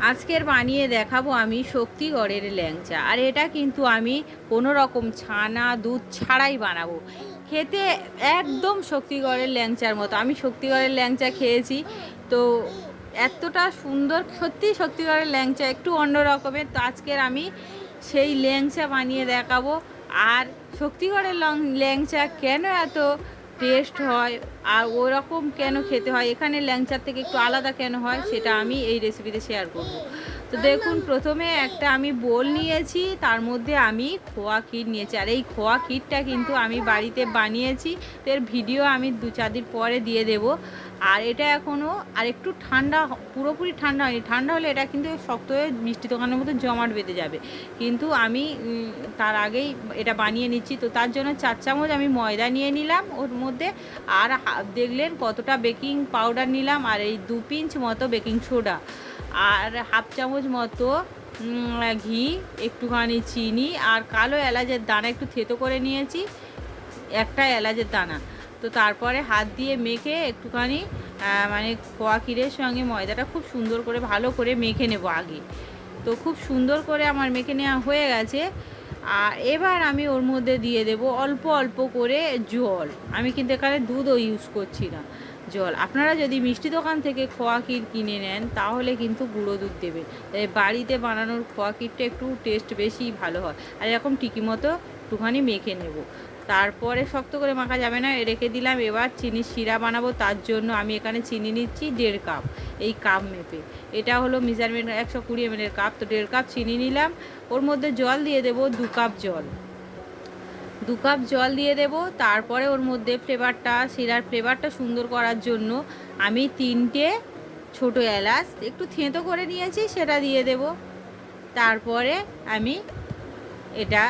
আজকের বানিয়ে দেখাবো আমি শক্তিগড়ের ল্যাংচা। আর এটা কিন্তু আমি কোনো রকম ছানা, দুধ ছাড়াই বানাবো। খেতে একদম শক্তিগড়ের ল্যাংচার মতো। আমি শক্তিগড়ের ল্যাংচা খেয়েছি। তো এতটা সুন্দর, সত্যি শক্তিগড়ের ল্যাংচা একটু অন্য রকমের। তো আজকের আমি সেই ল্যাংচা বানিয়ে দেখাবো। আর শক্তিগড়ের ল্যাংচা কেন এত টেস্ট হয়, আর ওরকম কেন খেতে হয়? এখানে ল্যাংচার থেকে একটু আলাদা কেন হয়, সেটা আমি এই রেসিপিতে শেয়ার করব। তো দেখুন, প্রথমে একটা আমি বোল নিয়েছি, তার মধ্যে আমি খোয়া কিট নিয়েছি। আর এই খোয়া ক্ষীরটা কিন্তু আমি বাড়িতে বানিয়েছি, তো এর ভিডিও আমি দু চার দিন পরে দিয়ে দেব। আর এটা এখনও আর একটু ঠান্ডা পুরোপুরি ঠান্ডা হয়নি। ঠান্ডা হলে এটা কিন্তু শক্ত হয়ে মিষ্টি দোকানের মতো জমাট বেঁধে যাবে। কিন্তু আমি তার আগেই এটা বানিয়ে নিচ্ছি। তো তার জন্য চার চামচ আমি ময়দা নিয়ে নিলাম ওর মধ্যে আর দেখলেন কতটা বেকিং পাউডার নিলাম আর এই দু পিঞ্চ মতো বেকিং সোডা। আর হাফ চামচ মতো ঘি, একটুখানি চিনি আর কালো এলাচের দানা একটু থেতো করে নিয়েছি। একটা এলাচের দানা। তো তারপরে হাত দিয়ে মেখে একটুখানি মানে খোয়া ক্ষীরের সঙ্গে ময়দাটা খুব সুন্দর করে, ভালো করে মেখে নেব আগে। তো খুব সুন্দর করে আমার মেখে নেওয়া হয়ে গেছে। আর এবার আমি ওর মধ্যে দিয়ে দেব অল্প অল্প করে জল। আমি কিন্তু এখানে দুধও ইউজ করছি না, জল। আপনারা যদি মিষ্টি দোকান থেকে খোয়া ক্ষীর কিনে নেন, তাহলে কিন্তু গুঁড়ো দুধ তাই বাড়িতে বানানোর খোয়া ক্ষীরটা একটু টেস্ট বেশি ভালো হয়। আর এরকম ঠিকই মতো একটুখানি মেখে নেব। তারপরে শক্ত করে মাখা যাবে না, রেখে দিলাম। এবার চিনির শিরা বানাবো, তার জন্য আমি এখানে চিনি নিচ্ছি দেড় কাপ, এই কাপ মেপে। এটা হলো মেজারমেন্ট একশো কুড়ি এমএলের কাপ, তো দেড় কাপ চিনি নিলাম। ওর মধ্যে জল দিয়ে দেবো দু কাপ জল। দু কাপ জল দিয়ে দেব, তারপরে ওর মধ্যে ফ্লেভারটা শিরার ফ্লেভারটা সুন্দর করার জন্য আমি তিনটে ছোট এলাচ একটু থেঁতো করে নিয়েছি, সেটা দিয়ে দেব। তারপরে আমি এটা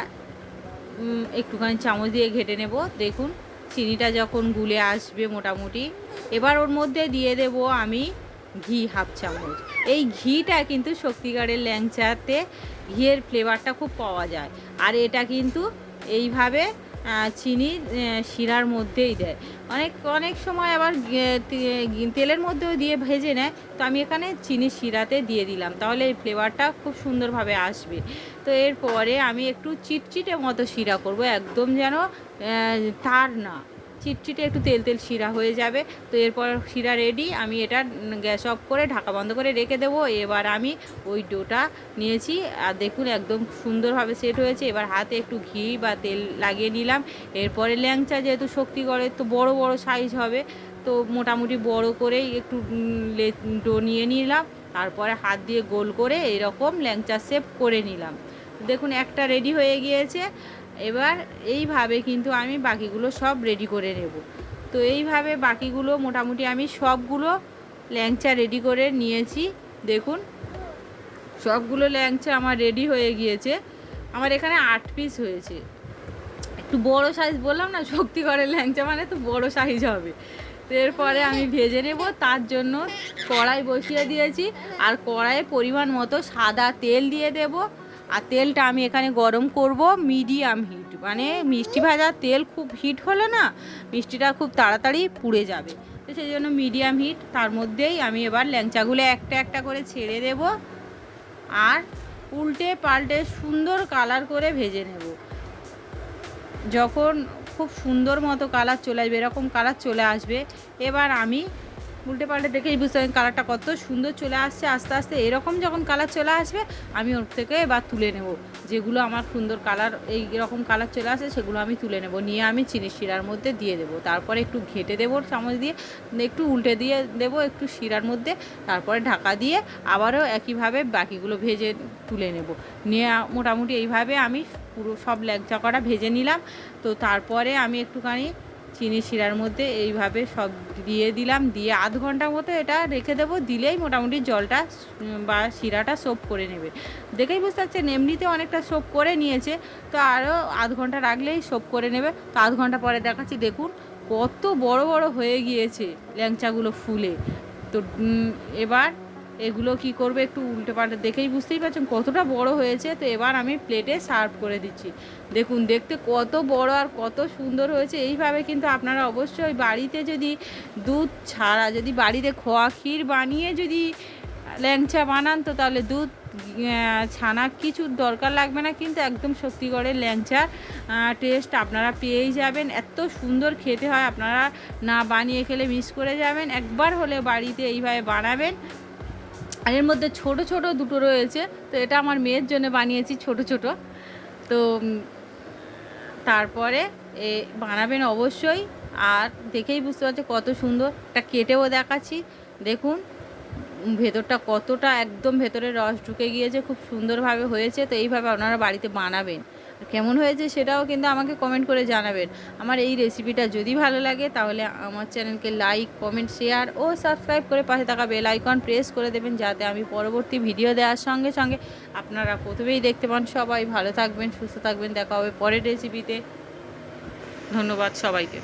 একটুখানি চামচ দিয়ে ঘেটে নেব। দেখুন, চিনিটা যখন গুলে আসবে মোটামুটি। এবার ওর মধ্যে দিয়ে দেব আমি ঘি হাফ চামচ। এই ঘিটা কিন্তু শক্তিগড়ের ল্যাংচাতে ঘিয়ের ফ্লেভারটা খুব পাওয়া যায়। আর এটা কিন্তু এইভাবে চিনি শিরার মধ্যেই দেয়। অনেক অনেক সময় আবার তেলের মধ্যেও দিয়ে ভেজে নেয়। তো আমি এখানে চিনি শিরাতে দিয়ে দিলাম। তাহলে এই ফ্লেভারটা খুব সুন্দরভাবে আসবে। তো এরপরে আমি একটু চিটচিটে মতো শিরা করব। একদম যেন তার না। চিটচিটে একটু তেল তেল শিরা হয়ে যাবে। তো এরপর শিরা রেডি আমি এটা গ্যাস অফ করে ঢাকা বন্ধ করে রেখে দেবো। এবার আমি ওই ডোটা নিয়েছি। আর দেখুন একদম সুন্দরভাবে সেট হয়েছে। এবার হাতে একটু ঘি বা তেল লাগিয়ে নিলাম। এরপরে ল্যাংচা যেহেতু শক্তিগড়ের তো বড় বড় সাইজ হবে। তো মোটামুটি বড় করেই একটু ডো নিয়ে নিলাম। তারপরে হাত দিয়ে গোল করে এরকম ল্যাংচা শেপ করে নিলাম। দেখুন একটা রেডি হয়ে গিয়েছে। এবার এইভাবে কিন্তু আমি বাকিগুলো সব রেডি করে নেব। তো এইভাবে বাকিগুলো মোটামুটি আমি সবগুলো ল্যাংচা রেডি করে নিয়েছি। দেখুন, সবগুলো ল্যাংচা আমার রেডি হয়ে গিয়েছে। আমার এখানে আট পিস হয়েছে। একটু বড় সাইজ বললাম না শক্তিগড়ের ল্যাংচা মানে তো বড় সাইজ হবে। তো এরপরে আমি ভেজে নেব, তার জন্য কড়াই বসিয়ে দিয়েছি। আর কড়াইয়ে পরিমাণ মতো সাদা তেল দিয়ে দেব। আর তেলটা আমি এখানে গরম করব মিডিয়াম হিট। মানে মিষ্টি ভাজার তেল খুব হিট হলে না মিষ্টিটা খুব তাড়াতাড়ি পুড়ে যাবে। তো সেই জন্য মিডিয়াম হিট, তার মধ্যেই আমি এবার ল্যাংচাগুলো একটা একটা করে ছেড়ে দেব আর উল্টে পাল্টে সুন্দর কালার করে ভেজে নেব। যখন খুব সুন্দর মতো কালার চলে আসবে, এরকম কালার চলে আসবে, এবার আমি উল্টে পাল্টে দেখেই বুঝতে পারি কালারটা কত সুন্দর চলে আসছে। আস্তে আস্তে এরকম যখন কালার চলে আসবে, আমি ওর থেকে এবার তুলে নেব। যেগুলো আমার সুন্দর কালার এই রকম কালার চলে আসে সেগুলো আমি তুলে নেব। নিয়ে আমি চিনি শিরার মধ্যে দিয়ে দেবো। তারপরে একটু ঘেটে দেবো চামচ দিয়ে, একটু উল্টে দিয়ে দেবো একটু শিরার মধ্যে। তারপরে ঢাকা দিয়ে আবারও একইভাবে বাকিগুলো ভেজে তুলে নেব। নিয়ে মোটামুটি এইভাবে আমি পুরো সব ল্যাংচা করা ভেজে নিলাম। তো তারপরে আমি একটুখানি চিনি শিরার মধ্যে এইভাবে সব দিয়ে দিলাম, দিয়ে আধ ঘণ্টার মতো এটা রেখে দেবো, দিলেই মোটামুটি জলটা বা শিরাটা সোপ করে নেবে। দেখেই বুঝতে পারছেন, এমনিতে অনেকটা সোপ করে নিয়েছে, তো আরও আধ ঘণ্টা রাখলেই সোপ করে নেবে। তো আধ ঘণ্টা পরে দেখাচ্ছি, দেখুন কত বড় বড় হয়ে গিয়েছে ল্যাংচাগুলো ফুলে। তো এবার এগুলো কি করবে একটু উল্টে পাল্টে দেখেই বুঝতেই পারছেন, কতটা বড় হয়েছে। তো এবার আমি প্লেটে সার্ভ করে দিচ্ছি। দেখুন, দেখতে কত বড় আর কত সুন্দর হয়েছে। এইভাবে কিন্তু আপনারা অবশ্যই বাড়িতে যদি দুধ ছাড়া, যদি বাড়িতে খোয়া ক্ষীর বানিয়ে যদি ল্যাংচা বানান, তো তাহলে দুধ ছানা কিছুর দরকার লাগবে না। কিন্তু একদম শক্তিগড়ের ল্যাংচার টেস্ট আপনারা পেয়েই যাবেন। এত সুন্দর খেতে হয়। আপনারা না বানিয়ে খেলে মিস করে যাবেন। একবার হলে বাড়িতে এইভাবে বানাবেন। আর এর মধ্যে ছোট ছোট দুটো রয়েছে, তো এটা আমার মেয়ের জন্য বানিয়েছি ছোট ছোট। তো তারপরে এ বানাবেন অবশ্যই, আর দেখেই বুঝতে পারছে কত সুন্দর। এটা কেটেও দেখাচ্ছি, দেখুন, ভেতরটা কতটা একদম ভেতরে রস ঢুকে গিয়েছে, খুব সুন্দরভাবে হয়েছে, তো এইভাবে আপনারা বাড়িতে বানাবেন। কেমন হয়েছে সেটাও কিন্তু আমাকে কমেন্ট করে জানাবেন। আমার এই রেসিপিটা যদি ভালো লাগে তাহলে আমার চ্যানেলকে লাইক কমেন্ট শেয়ার ও সাবস্ক্রাইব করে পাশে থাকা বেল আইকন প্রেস করে দেবেন যাতে আমি পরবর্তী ভিডিও দেওয়ার সঙ্গে সঙ্গে আপনারা প্রথমেই দেখতে পান। সবাই ভালো থাকবেন, সুস্থ থাকবেন। দেখা হবে পরের রেসিপিতে ধন্যবাদ সবাইকে।